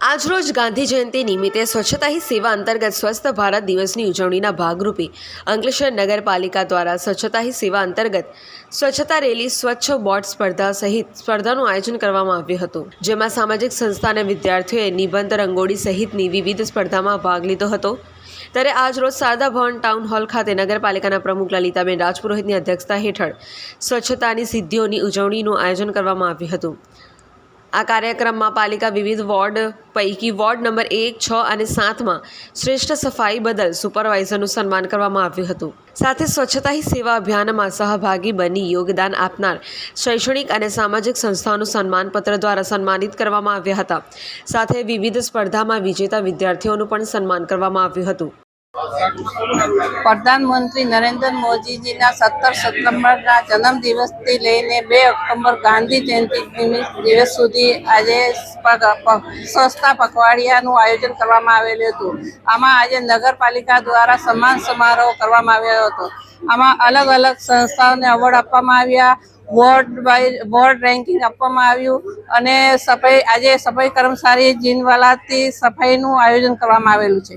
આજરોજ ગાંધી જયંતિ નિમિત્તે સ્વચ્છતા હી સેવા અંતર્ગત સ્વસ્થ ભારત દિવસની ઉજવણીના ભાગરૂપે અંકલેશ્વર નગરપાલિકા દ્વારા સ્વચ્છતા હી સેવા અંતર્ગત સ્વચ્છતા રેલી, સ્વચ્છ બોર્ડ સ્પર્ધા સહિત સ્પર્ધાનું આયોજન કરવામાં આવ્યું હતું. જેમાં સામાજિક સંસ્થા અને વિદ્યાર્થીઓએ નિબંધ રંગોળી સહિતની વિવિધ સ્પર્ધામાં ભાગ લીધો હતો. ત્યારે આજ રોજ શારદા ભવન ટાઉન હોલ ખાતે નગરપાલિકાના પ્રમુખ લલિતાબેન રાજપુરોહિતની અધ્યક્ષતા હેઠળ સ્વચ્છતાની સિદ્ધિઓની ઉજવણીનું આયોજન કરવામાં આવ્યું હતું. આ કાર્યક્રમમાં પાલિકા વિવિધ વોર્ડ પૈકી વોર્ડ નંબર એક, છ અને સાતમાં શ્રેષ્ઠ સફાઈ બદલ સુપરવાઇઝરનું સન્માન કરવામાં આવ્યું હતું. સાથે સ્વચ્છતા હી સેવા અભિયાનમાં સહભાગી બની યોગદાન આપનાર શૈક્ષણિક અને સામાજિક સંસ્થાઓનું સન્માનપત્ર દ્વારા સન્માનિત કરવામાં આવ્યા હતા. સાથે વિવિધ સ્પર્ધામાં વિજેતા વિદ્યાર્થીઓનું પણ સન્માન કરવામાં આવ્યું હતું. પ્રધાનમંત્રી નરેન્દ્ર મોદીજીના સત્તર સપ્ટેમ્બરના જન્મદિવસથી લઈને બે ઓક્ટોબર ગાંધી જયંતિ દિવસ સુધી આજે સ્વચ્છતા પખવાડિયાનું આયોજન કરવામાં આવેલું હતું. આમાં આજે નગરપાલિકા દ્વારા સન્માન સમારોહ કરવામાં આવ્યો હતો. આમાં અલગ અલગ સંસ્થાઓને એવોર્ડ આપવામાં આવ્યા, વોર્ડ વાઇઝ વોર્ડ રેન્કિંગ આપવામાં આવ્યું અને સફાઈ, આજે સફાઈ કર્મચારી જીનવાલાથી સફાઈનું આયોજન કરવામાં આવેલું છે.